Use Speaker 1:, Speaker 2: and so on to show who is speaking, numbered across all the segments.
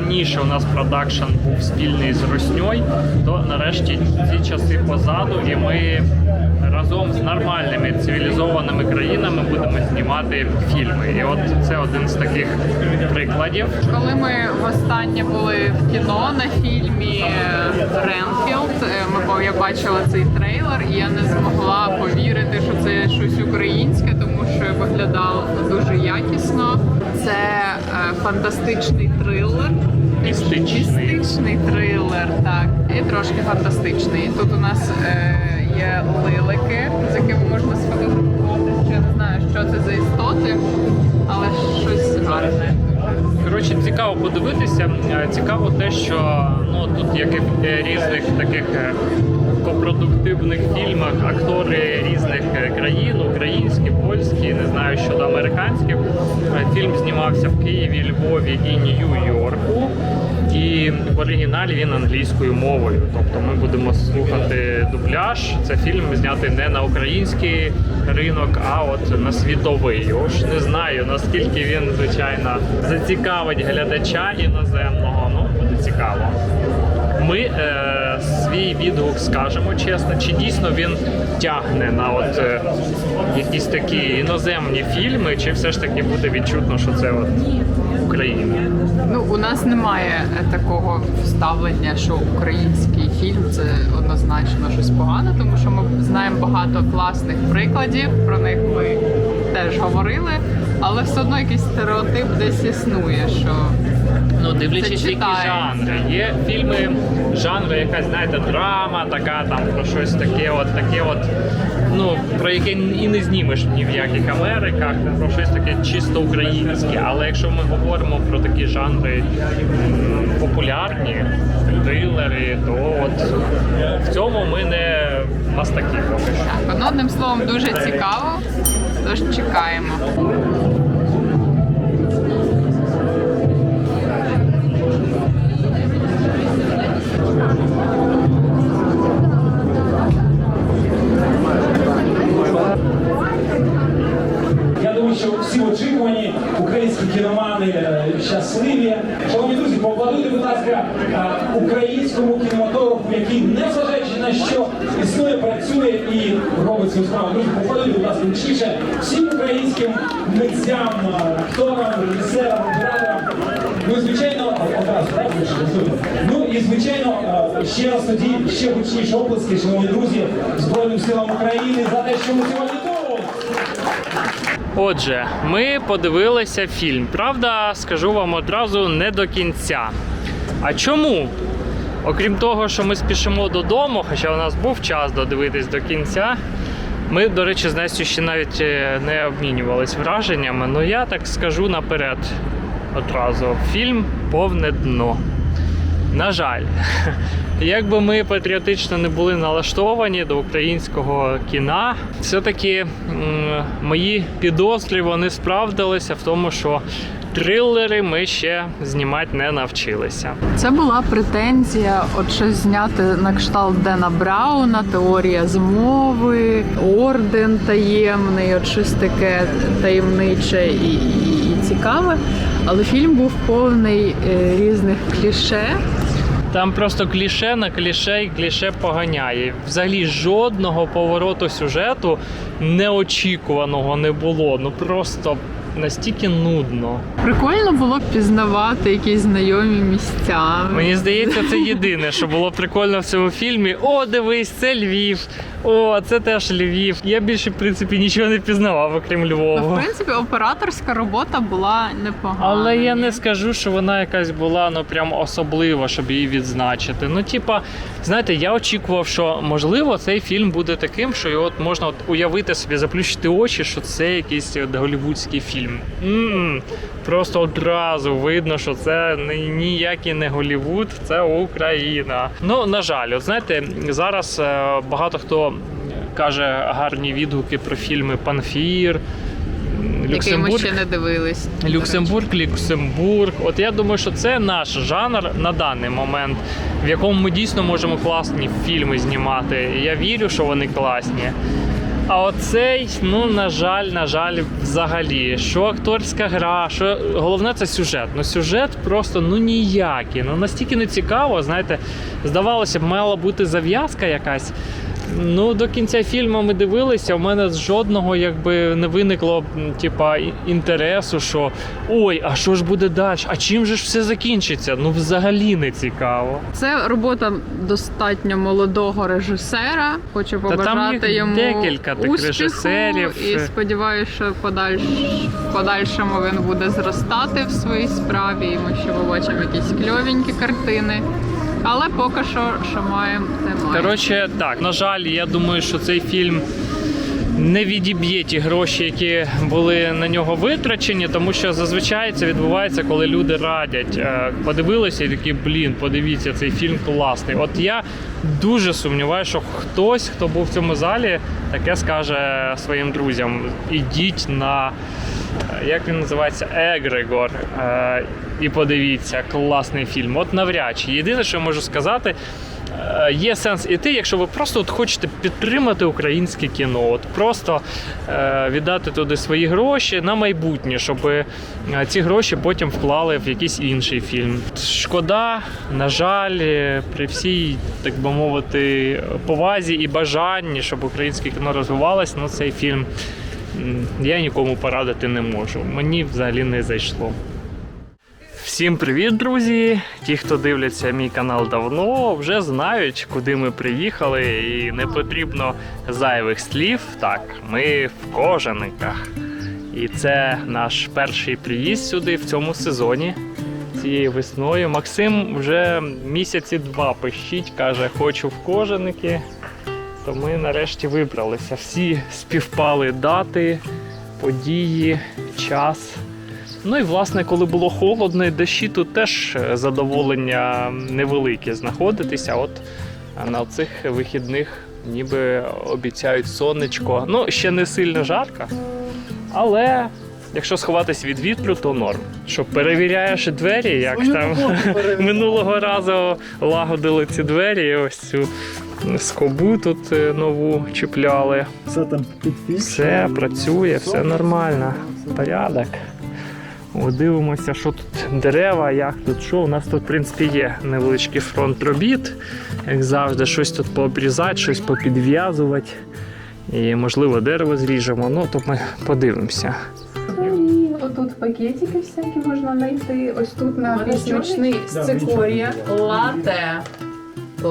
Speaker 1: раніше у нас продакшн був спільний з Русньою, то нарешті ці часи позаду, і ми разом з нормальними цивілізованими країнами будемо знімати фільми. І от це один з таких прикладів.
Speaker 2: Коли ми востаннє були в кіно на фільмі Ренфілд, е, ми я бачила цей трейлер, і я не змогла повірити, що це щось українське, тому що виглядало дуже якісно. Це е, фантастичний трилер.
Speaker 1: Містичний.
Speaker 2: Містичний трилер, так. І трошки фантастичний. Тут у нас е, є лилики, з якими можна сфотографувати. Ще не знаю, що це за істоти, але щось гарне.
Speaker 1: Коротше, цікаво подивитися. Е, Цікаво те, що ну тут як і е, різних таких е, копродуктивних фільмах актори різних е, країн, українські, польські, не знаю щодо американських. Е, Фільм знімався в Києві, Львові і Нью-Йорку. І в оригіналі він англійською мовою. Тобто ми будемо слухати дубляж. Це фільм знятий не на український ринок, а от на світовий. Ось не знаю наскільки він звичайно зацікавить глядача іноземного. Ну буде цікаво. Ми е, свій відгук скажемо чесно, чи дійсно він тягне на от е, якісь такі іноземні фільми, чи все ж таки буде відчутно, що це от Україна.
Speaker 2: Ну, у нас немає е, такого вставлення, що український фільм це однозначно щось погане, тому що ми знаємо багато класних прикладів. Про них ми теж говорили, але все одно якийсь стереотип десь існує, що
Speaker 1: дивлячись,
Speaker 2: Це
Speaker 1: які жанри. Є фільми, жанри, якась, знаєте, драма, така там про щось таке, от таке, от, ну, про яке і не знімеш ні в яких Америках, про щось таке чисто українське. Але якщо ми говоримо про такі жанри популярні, трилери, то от в цьому ми не мастаки поки що.
Speaker 2: так, одним словом дуже цікаво. Тож чекаємо.
Speaker 3: На що існує, працює і робить свою справу. Друзі, поаплодуйте, будь ласка, гучніше всім українським митцям, акторам, режисерам, операторам. Ну звичайно, одразу. Ну і звичайно, е, ще раз тоді ще гучніші оплески, шановні друзі, Збройним силам України за те, що ми сьогодні тут.
Speaker 1: Отже, ми подивилися фільм. Правда, скажу вам одразу не до кінця. А чому? Окрім того, що ми спішимо додому, хоча у нас був час додивитись до кінця. Ми, до речі, з Настю ще навіть е, не обмінювались враженнями, але я так скажу наперед одразу. Фільм повне дно. На жаль, як би ми патріотично не були налаштовані до українського кіна, все-таки мої підозри вони справдилися в тому, що трилери ми ще знімати не навчилися.
Speaker 2: Це була претензія, от щось зняти на кшталт Дена Брауна, теорія змови, орден таємний, от щось таке таємниче і, і, і цікаве. Але фільм був повний е, різних кліше.
Speaker 1: Там просто кліше на кліше і кліше поганяє. Взагалі жодного повороту сюжету неочікуваного не було. Ну просто настільки нудно.
Speaker 2: Прикольно було б пізнавати якісь знайомі місця.
Speaker 1: Мені здається, це єдине, що було прикольно в цьому фільмі. О, дивись, це Львів. О, це теж Львів. Я більше, в принципі, нічого не пізнавав, окрім
Speaker 2: Ну, в принципі, операторська робота була непогана.
Speaker 1: Але я не скажу, що вона якась була ну прям особлива, щоб її відзначити. Ну, типа, знаєте, я очікував, що можливо цей фільм буде таким, що його можна от уявити собі, заплющити очі, що це якийсь голівудський фільм. М-м. Просто одразу видно, що це ні- ніякий не Голівуд, це Україна. Ну, на жаль, от знаєте, зараз е, багато хто каже гарні відгуки про фільми Панфір. м,
Speaker 2: Який ми ще не дивились.
Speaker 1: Люксембург, Люксембург. От я думаю, що це наш жанр на даний момент, в якому ми дійсно можемо класні фільми знімати. І я вірю, що вони класні. А оцей, ну на жаль, на жаль, взагалі, що акторська гра, що головне це сюжет. Ну сюжет просто ну ніякий. Ну настільки не цікаво. Знаєте, здавалося б, мала бути зав'язка якась. Ну, до кінця фільму ми дивилися. У мене з жодного якби не виникло типа інтересу, що ой, а що ж буде далі? А чим же ж все закінчиться? Ну взагалі не цікаво.
Speaker 2: Це робота достатньо молодого режисера. Хочу
Speaker 1: Та там їх
Speaker 2: йому
Speaker 1: декілька таких режисерів.
Speaker 2: І сподіваюся, що подальш... в подальшому він буде зростати в своїй справі. І ми ще побачимо якісь кльовенькі картини. Але поки що, що маємо, те маємо.
Speaker 1: Коротше, так, на жаль, я думаю, що цей фільм не відіб'є ті гроші, які були на нього витрачені, тому що зазвичай це відбувається, коли люди радять. Е, Подивилися і такі, блін, подивіться, цей фільм класний. От я дуже сумніваюся, що хтось, хто був в цьому залі, таке скаже своїм друзям: ідіть на. Е, Як він називається? Егрегор. Е, і подивіться, класний фільм. От навряд чи. Єдине, що я можу сказати, Е, Є сенс іти, якщо ви просто от хочете підтримати українське кіно, от просто віддати туди свої гроші на майбутнє, щоб ці гроші потім вклали в якийсь інший фільм. Шкода, на жаль, при всій, так би мовити, повазі і бажанні, щоб українське кіно розвивалось, ну цей фільм я нікому порадити не можу. Мені взагалі не зайшло. Всім привіт, друзі! Ті, хто дивляться мій канал давно, вже знають, куди ми приїхали, і не потрібно зайвих слів. Так, ми в кожаниках. І це наш перший приїзд сюди в цьому сезоні. Цією весною. Максим вже місяці два пищить, каже, хочу в кожаники. То ми нарешті вибралися. Всі співпали дати, події, час. Ну і власне, коли було холодно і дощі, тут теж е, задоволення невелике знаходитися. От на цих вихідних ніби обіцяють сонечко. Ну, ще не сильно жарко, але якщо сховатись від вітру, то норм. Що перевіряєш двері, як там минулого разу лагодили ці двері, і ось цю скобу тут е, нову чіпляли.
Speaker 4: Все там підфіксовано.
Speaker 1: Все працює, все нормально. Порядок. О, дивимося, що тут дерева, як тут що. У нас тут, в принципі, є невеличкий фронт робіт. Як завжди, щось тут пообрізати, щось попідв'язувати. І, можливо, дерево зріжемо. Ну, то ми подивимося.
Speaker 5: І отут пакетики всякі можна знайти. Ось тут ночний з цикорія.
Speaker 2: Лате.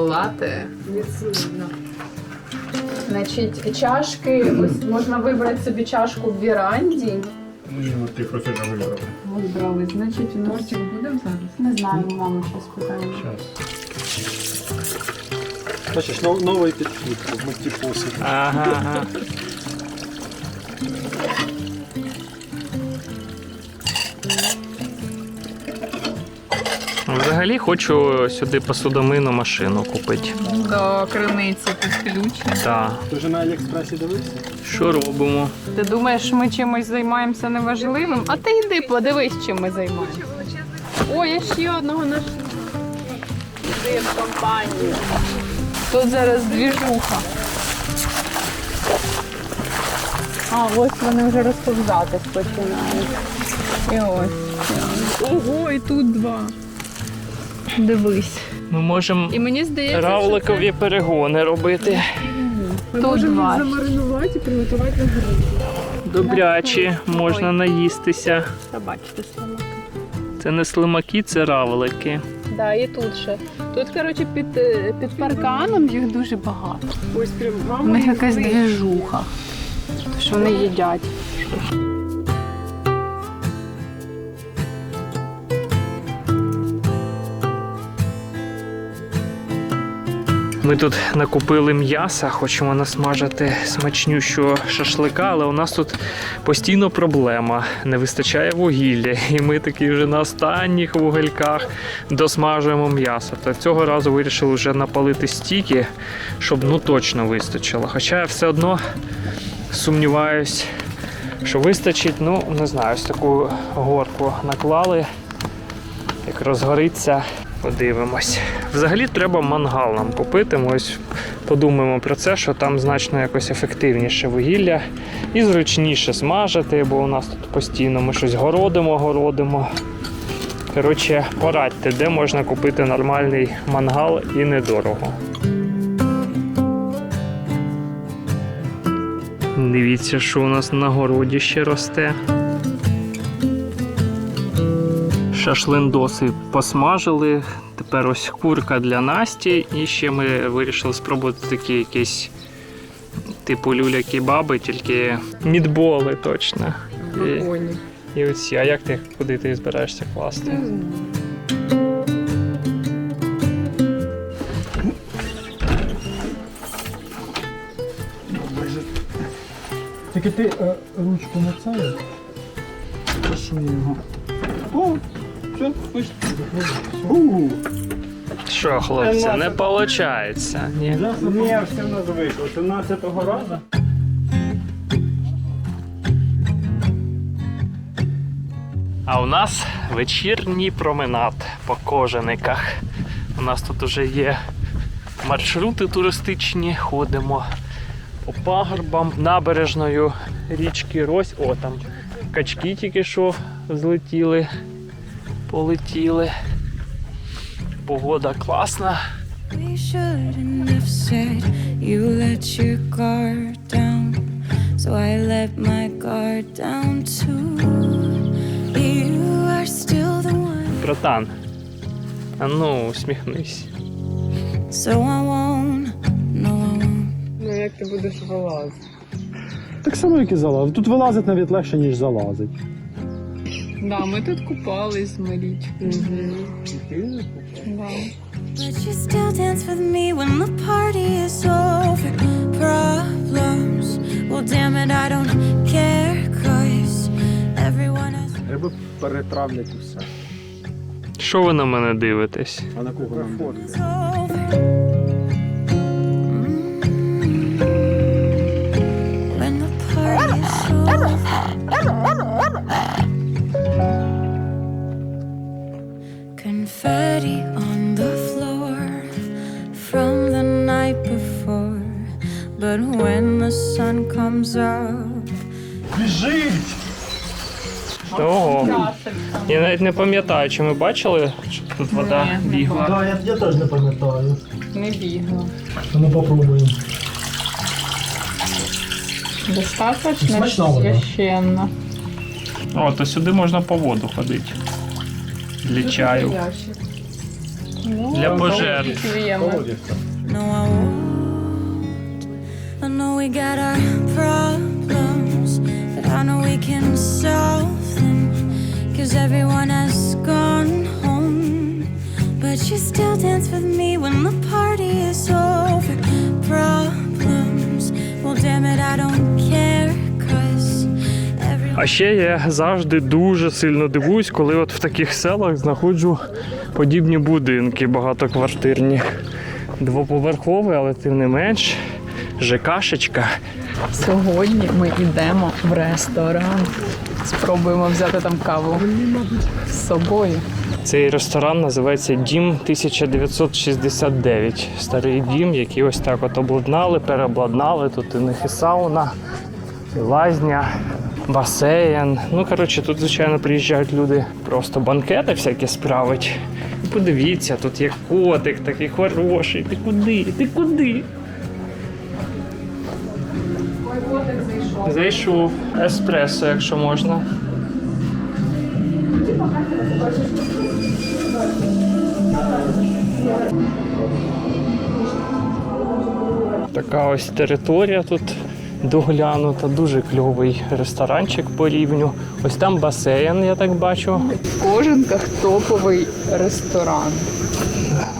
Speaker 2: Лате.
Speaker 5: Значить, чашки, ось можна вибрати собі чашку в віранді.
Speaker 4: Ну, ти хочеш вибрати.
Speaker 5: Вибрали, значить, у нас буде зараз. Не знаю, у мами щось питаємо.
Speaker 4: Бачиш, нов- новий підхід, мультипуси.
Speaker 1: Ага, ага. Взагалі хочу сюди посудомийну машину купити.
Speaker 2: До криниці підключено.
Speaker 1: Так.
Speaker 4: Ти вже на Аліекспресі дивився?
Speaker 1: Що робимо?
Speaker 2: Ти думаєш, ми чимось займаємося неважливим? А ти йди, подивись, чим ми займаємося. О, я ще одного нашла. Йди в компанію. Тут зараз двіжуха. А, ось вони вже розповзатись починають. І ось. Ого, і тут два. Дивись.
Speaker 1: Ми можемо
Speaker 2: І мені здається,
Speaker 1: равликові перегони робити.
Speaker 2: що це тут два.
Speaker 5: замаринувати і приготувати на грилі.
Speaker 1: Добрячі, можна наїстися.
Speaker 2: Та бачите, слимаки.
Speaker 1: Це не слимаки, це равлики.
Speaker 2: Да, і тут ще. Тут, коротше, під, е, під парканом їх дуже багато.
Speaker 5: Ось прям
Speaker 2: У
Speaker 5: мама.
Speaker 2: них якась двіжуха. Що вони їдять.
Speaker 1: Ми тут накупили м'яса, хочемо насмажити смачнющого шашлика, але у нас тут постійно проблема. Не вистачає вугілля. І ми такі вже на останніх вугальках досмажуємо м'ясо. Та цього разу вирішили вже напалити стільки, щоб ну точно вистачило. Хоча я все одно сумніваюсь, що вистачить, ну не знаю, ось таку горку наклали. Як розгориться, подивимось. Взагалі треба мангал нам купити. Ми ось подумаємо про це, що там значно якось ефективніше вугілля і зручніше смажити, бо у нас тут постійно ми щось городимо, городимо. Коротше, порадьте, де можна купити нормальний мангал і недорого. Дивіться, що у нас на городі ще росте. Шашлиндоси посмажили. Тепер ось курка для Насті. І ще ми вирішили спробувати такі якісь типу люля-кебаби, тільки мідболи точно. І, і оці. А як ти куди ти збираєшся класти?
Speaker 4: Тільки ти е, ручку на це. Пошли його. О, все, пусть.
Speaker 1: Що, хлопці, не виходить? Ні?
Speaker 4: Ні, все в нас вийшло. 17-го разу.
Speaker 1: А у нас вечірній променад по кожаниках. У нас тут вже є маршрути туристичні, ходимо по пагорбам набережною річки Рось. О, там качки тільки що злетіли, полетіли. Погода класна.
Speaker 6: We shouldn't have said you let your guard down. So I let my guard down too. You are still the one.
Speaker 1: Братан, а ну, усміхнись.
Speaker 6: So I won't, no, I won't.
Speaker 2: Ну як ти будеш вилазити?
Speaker 4: Так само, як і залазить. Тут вилазить навіть легше, ніж залазить.
Speaker 2: Да, ми тут купались з Марічкою. Да.
Speaker 6: But you still dance with me when the party is over. Problems, well, damn it, I don't care. Cause everyone has.
Speaker 4: Треба перетравлять усе.
Speaker 1: Що ви на мене дивитесь?
Speaker 4: А на кого нам буде?
Speaker 6: It's over. Mm. When the party is over. Confetti on the floor from the night before. But when the sun comes up,
Speaker 4: Біжить!
Speaker 1: Ого. Я навіть не пам'ятаю, чи ми бачили, що тут вода
Speaker 2: Ні, не
Speaker 1: бігла.
Speaker 4: Да, я, я теж не пам'ятаю.
Speaker 2: Не бігла.
Speaker 4: Ну попробуємо.
Speaker 2: Достаточно
Speaker 3: Смачна вода.
Speaker 2: священна.
Speaker 1: О, то сюди можна по воду ходити. Для чаю.
Speaker 2: Ну,
Speaker 1: Для пожертв.
Speaker 2: п'ємо.
Speaker 6: no, I won't. I know we got our problems, but I know we can solve them. Cause everyone has gone home. But you still dance with me when the party is over. Problems, well, damn it, I don't care. Cause everyone.
Speaker 1: А ще я завжди дуже сильно дивуюсь, коли от в таких селах знаходжу подібні будинки багатоквартирні. Двоповерховий, але тим не менш, ЖКшечка.
Speaker 2: Сьогодні ми йдемо в ресторан. Спробуємо взяти там каву з собою.
Speaker 1: Цей ресторан називається Дім 1969. Старий дім, який ось так от обладнали, переобладнали. Тут у них і сауна, і лазня, басейн. Ну, коротше, тут, звичайно, приїжджають люди просто банкети всякі справить. Подивіться, тут є котик такий хороший. Ти куди? Ти куди? Зайшов. Еспресо, якщо можна. Така ось територія тут доглянута. Дуже кльовий ресторанчик по рівню. Ось там басейн, я так бачу.
Speaker 2: В кожанках топовий ресторан.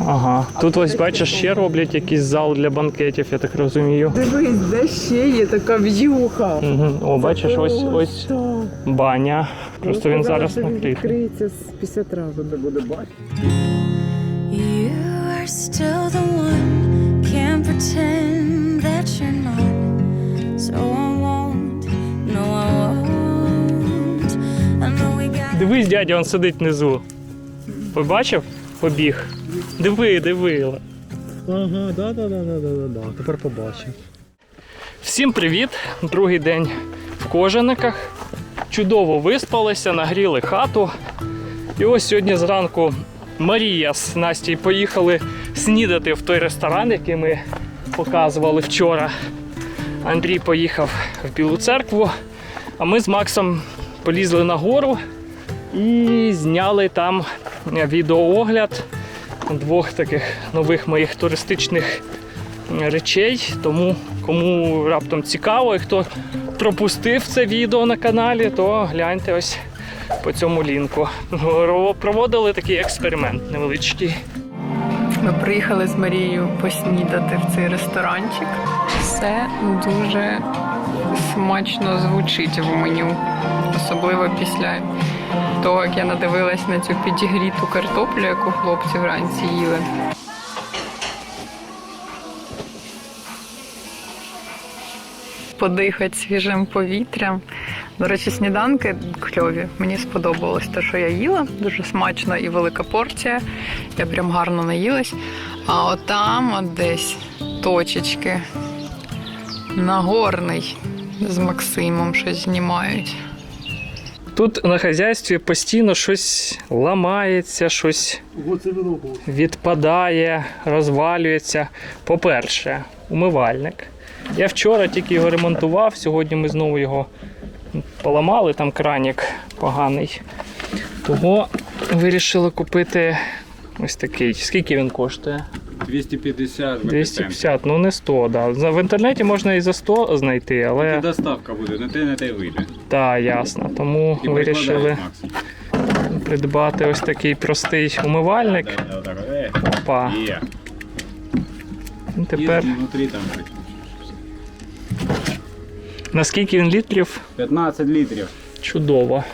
Speaker 1: Ага. Тут ось бачиш, ще роблять якийсь зал для банкетів, я так розумію.
Speaker 2: Дивись, де ще є така в'юха.
Speaker 1: Угу. О, бачиш, ось ось баня. Просто він зараз накритий.
Speaker 7: Відкриється з після трави. буде бачити.
Speaker 6: You are still the one. Can't pretend that you're
Speaker 1: Дивись, дядя, він сидить внизу. Побачив? Побіг. Диви, диви.
Speaker 4: Ага, да, да, да, да, да, да, да. Тепер побачив.
Speaker 1: Всім привіт! Другий день в кожаниках. Чудово виспалися, нагріли хату. І ось сьогодні зранку Марія з Настю поїхали снідати в той ресторан, який ми показували вчора. Андрій поїхав в Білу церкву, а ми з Максом полізли на гору і зняли там відеоогляд двох таких нових моїх туристичних речей. Тому кому раптом цікаво і хто пропустив це відео на каналі, то гляньте ось по цьому лінку. Проводили такий експеримент невеличкий.
Speaker 2: Ми приїхали з Марією поснідати в цей ресторанчик. Все дуже смачно звучить в меню, особливо після того, як я надивилась на цю підігріту картоплю, яку хлопці вранці їли. Подихати свіжим повітрям. До речі, сніданки кльові. Мені сподобалось те, що я їла. Дуже смачно і велика порція. Я прям гарно наїлась. А от там от десь точечки. Нагорний з Максимом щось знімають.
Speaker 1: Тут на хазяйстві постійно щось ламається, щось відпадає, розвалюється. По-перше, умивальник. Я вчора тільки його ремонтував, сьогодні ми знову його поламали, там кранік поганий. Того вирішили купити ось такий. Скільки він коштує?
Speaker 8: 250
Speaker 1: 250, ну не 100, да. В інтернеті можна і за 100 знайти,
Speaker 8: Це доставка буде, на те на те вийде.
Speaker 1: Так, ясно. Тому
Speaker 8: І
Speaker 1: вирішили придбати ось такий простий умивальник.
Speaker 8: Да, да, так,
Speaker 1: Па.
Speaker 8: Є.
Speaker 1: І Тепер наскільки він літрів?
Speaker 8: 15 літрів.
Speaker 1: Чудово.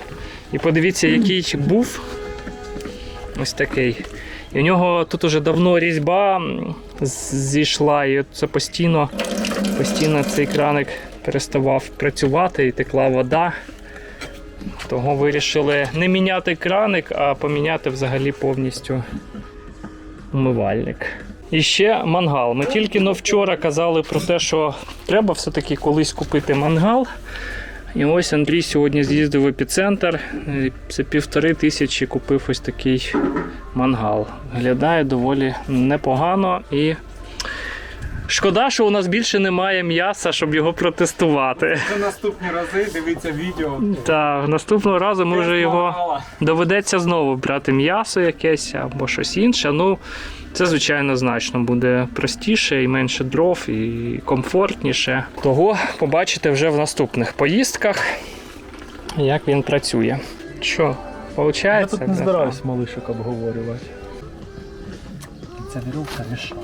Speaker 1: І подивіться, який був ось такий. І у нього тут уже давно різьба зійшла, і це постійно, постійно цей краник переставав працювати і текла вода. Того вирішили не міняти краник, а поміняти взагалі повністю умивальник. І ще мангал. Ми тільки но вчора казали про те, що треба все-таки колись купити мангал. І ось Андрій сьогодні з'їздив в епіцентр. За півтори тисячі купив ось такий мангал. Виглядає доволі непогано і. Шкода, що у нас більше немає м'яса, щоб його протестувати.
Speaker 8: Це наступні рази, дивіться відео.
Speaker 1: Та наступного разу ми вже його доведеться знову брати м'ясо якесь або щось інше. Ну, це, звичайно, значно буде простіше і менше дров, і комфортніше. Того побачите вже в наступних поїздках, як він працює. Що, виходить?
Speaker 4: Я тут не збираюсь малишок обговорювати. Ця вірьовка мішає.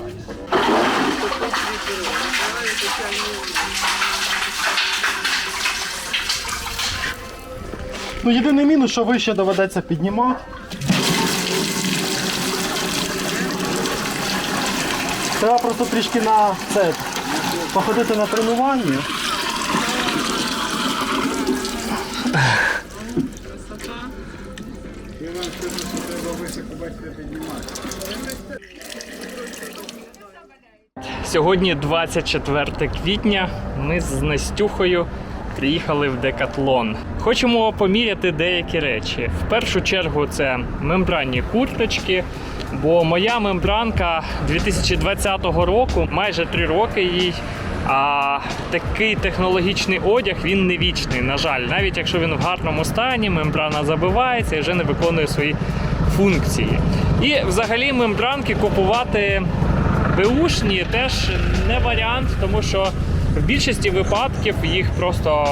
Speaker 4: Ну, єдиний мінус, що вище доведеться піднімати. Треба просто трішки на це походити на тренування.
Speaker 1: Сьогодні 24 квітня. Ми з Настюхою приїхали в Декатлон. Хочемо поміряти деякі речі. В першу чергу це мембранні курточки. Бо моя мембранка 2020 року, майже 3 роки їй. А такий технологічний одяг він не вічний. На жаль, навіть якщо він в гарному стані, мембрана забивається і вже не виконує свої функції. І взагалі мембранки купувати Беушні теж не варіант, тому що В більшості випадків їх просто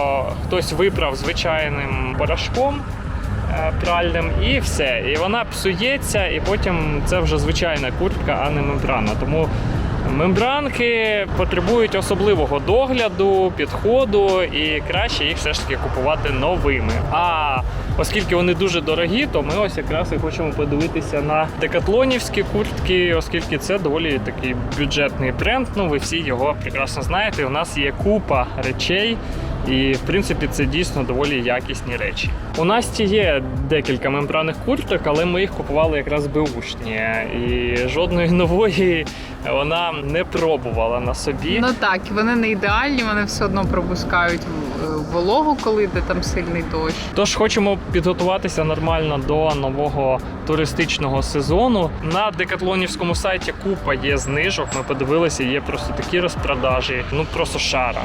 Speaker 1: хтось виправ звичайним порошком е, пральним і все. І вона псується, і потім це вже звичайна куртка, а не мембрана. Тому мембранки потребують особливого догляду, підходу, і краще їх все ж таки купувати новими. А оскільки вони дуже дорогі, то ми ось якраз і хочемо подивитися на декатлонівські куртки, оскільки це доволі такий бюджетний бренд. Ну ви всі його прекрасно знаєте. У нас є купа речей. І в принципі це дійсно доволі якісні речі. У Насті є декілька мембранних курток, але ми їх купували якраз беушні. І жодної нової вона не пробувала на собі.
Speaker 2: Ну так, вони не ідеальні, вони все одно пропускають вологу, коли йде там сильний дощ.
Speaker 1: Тож хочемо підготуватися нормально до нового туристичного сезону. На декатлонівському сайті купа є знижок. Ми подивилися, є просто такі розпродажі, ну просто шара.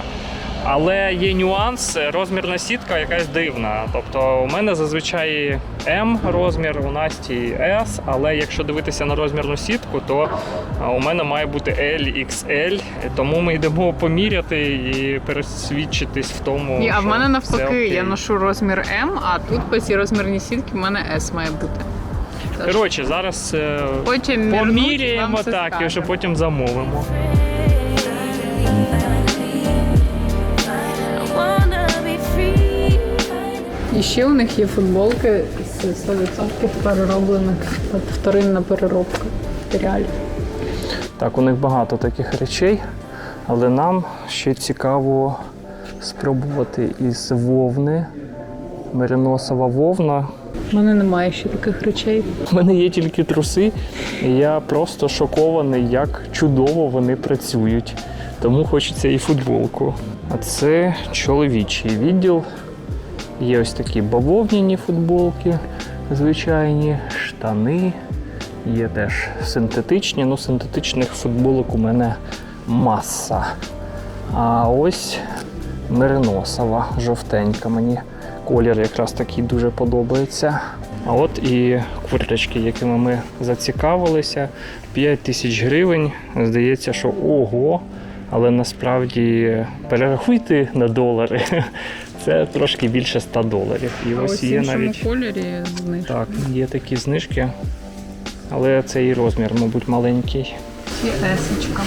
Speaker 1: Але є нюанс, розмірна сітка якась дивна. Тобто у мене зазвичай М розмір, у Насті S, але якщо дивитися на розмірну сітку, то у мене має бути L, XL. Тому ми йдемо поміряти і пересвідчитись в тому.
Speaker 2: Ні, а в мене навпаки, я ношу розмір М, а тут по цій розмірній сітці в мене S має бути.
Speaker 1: Коротше, зараз е,
Speaker 2: Потім
Speaker 1: поміряємо так і вже потім замовимо.
Speaker 2: І ще у них є футболки з 100% перероблених, вторинна переробка матеріалів.
Speaker 1: Так, у них багато таких речей, але нам ще цікаво спробувати із вовни. Мериносова вовна.
Speaker 2: У мене немає ще таких речей.
Speaker 1: У мене є тільки труси, і я просто шокований, як чудово вони працюють. Тому хочеться і футболку. А це чоловічий відділ. Є ось такі бавовняні футболки, звичайні, штани. Є теж синтетичні. Ну, синтетичних футболок у мене маса. А ось мериносова, жовтенька. Мені колір якраз такий дуже подобається. А от і курточки, якими ми зацікавилися. 5 тисяч гривень. Здається, що ого. Але насправді перерахуйте на долари. Це трошки більше 100 доларів. І
Speaker 2: А
Speaker 1: ось
Speaker 2: ось
Speaker 1: є
Speaker 2: іншому
Speaker 1: навіть.
Speaker 2: кольорі знижка.
Speaker 1: Так, є такі знижки. Але це і розмір, мабуть, маленький.
Speaker 2: І есочка.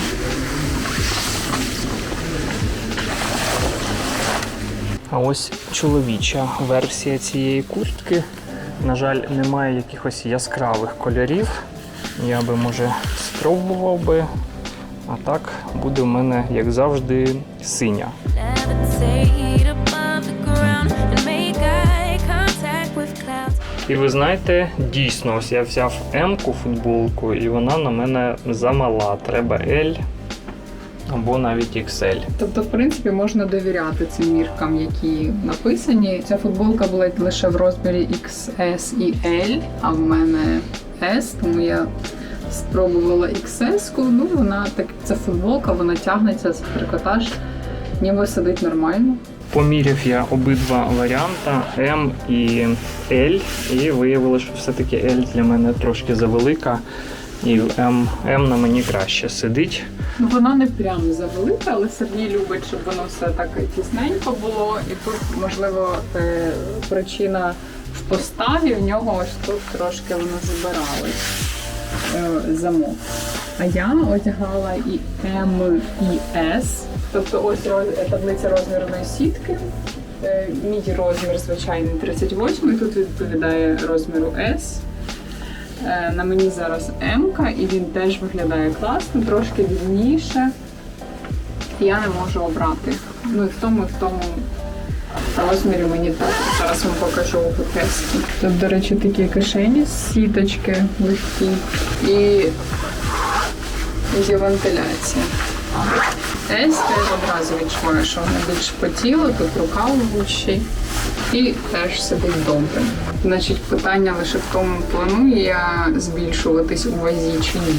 Speaker 1: А ось чоловіча версія цієї куртки. На жаль, немає якихось яскравих кольорів. Я би, може, спробував би. А так буде в мене, як завжди, синя. І ви знаєте, дійсно, ось я взяв М-ку футболку, і вона на мене замала. Треба L або навіть XL.
Speaker 2: Тобто, в принципі, можна довіряти цим міркам, які написані. Ця футболка була лише в розмірі XS і L, а в мене S, тому я спробувала XS. Ну, вона так, це футболка, вона тягнеться з трикотаж, ніби сидить нормально.
Speaker 1: Поміряв я обидва варіанти М і L, і виявилося, що все-таки L для мене трошки завелика, і М, М на мені краще сидить.
Speaker 2: Ну, вона не прям завелика, але Сергій любить, щоб воно все так тісненько було. І тут, можливо, е, причина в поставі в нього ось тут трошки воно забиралось е, замок. А я одягала і М, і С. Тобто ось роз- таблиця розмірної сітки. Е, Мій розмір звичайний 38, і тут відповідає розміру S. Е, На мені зараз М, і він теж виглядає класно, трошки длинніше. Я не можу обрати. Ну і в тому, і в тому розмірі мені так. Зараз вам покажу у фотески. Тут, до речі, такі кишені сіточки легкі і є вентиляція. Ес теж одразу відчуваю, що вона більш потіла, тут рукав вущий і теж сидить добре. Значить, питання лише в тому, планую я збільшуватись у вазі чи ні.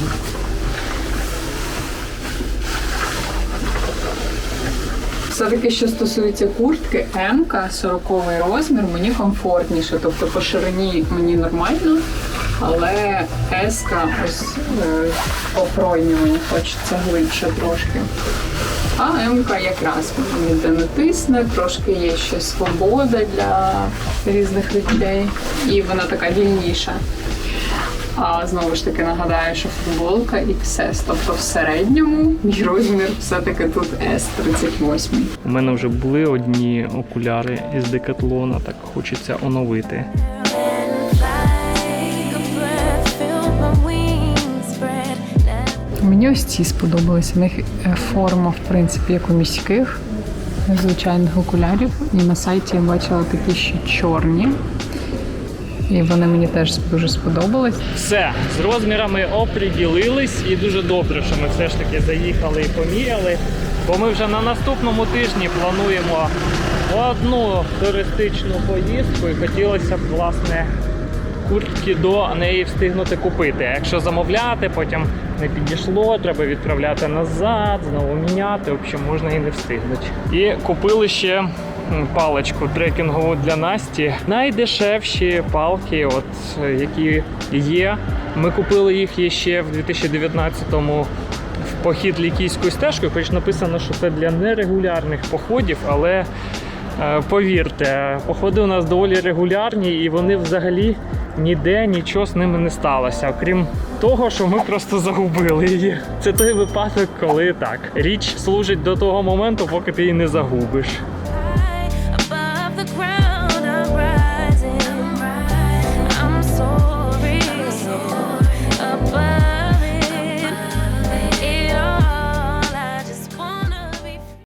Speaker 2: Все-таки, що стосується куртки, М, 40 розмір, мені комфортніше, тобто по ширині мені нормально, але S ось е, по хочеться глибше трошки. А М-ка якраз ніде не тисне, трошки є ще свобода для різних речей, і вона така вільніша. А знову ж таки нагадаю, що футболка і XS, тобто в середньому мій розмір все-таки тут S38.
Speaker 1: У мене вже були одні окуляри із декатлона, так хочеться оновити.
Speaker 2: Мені ось ці сподобалися. У них е, форма, в принципі, як у міських звичайних окулярів. І на сайті я бачила такі ще чорні. І вони мені теж дуже сподобались.
Speaker 1: Все, з розмірами оприділились, і дуже добре, що ми все ж таки заїхали і поміряли. Бо ми вже на наступному тижні плануємо одну туристичну поїздку і хотілося б, власне, куртки до неї встигнути купити. Якщо замовляти, потім не підійшло, треба відправляти назад, знову міняти. В общем, можна і не встигнути. І купили ще паличку трекінгову для Насті. Найдешевші палки, от е, які є. Ми купили їх ще в 2019-му в похід лікійською стежкою, хоч написано, що це для нерегулярних походів, але е, повірте, походи у нас доволі регулярні, і вони взагалі ніде нічого з ними не сталося, окрім того, що ми просто загубили її. Це той випадок, коли так. Річ служить до того моменту, поки ти її не загубиш.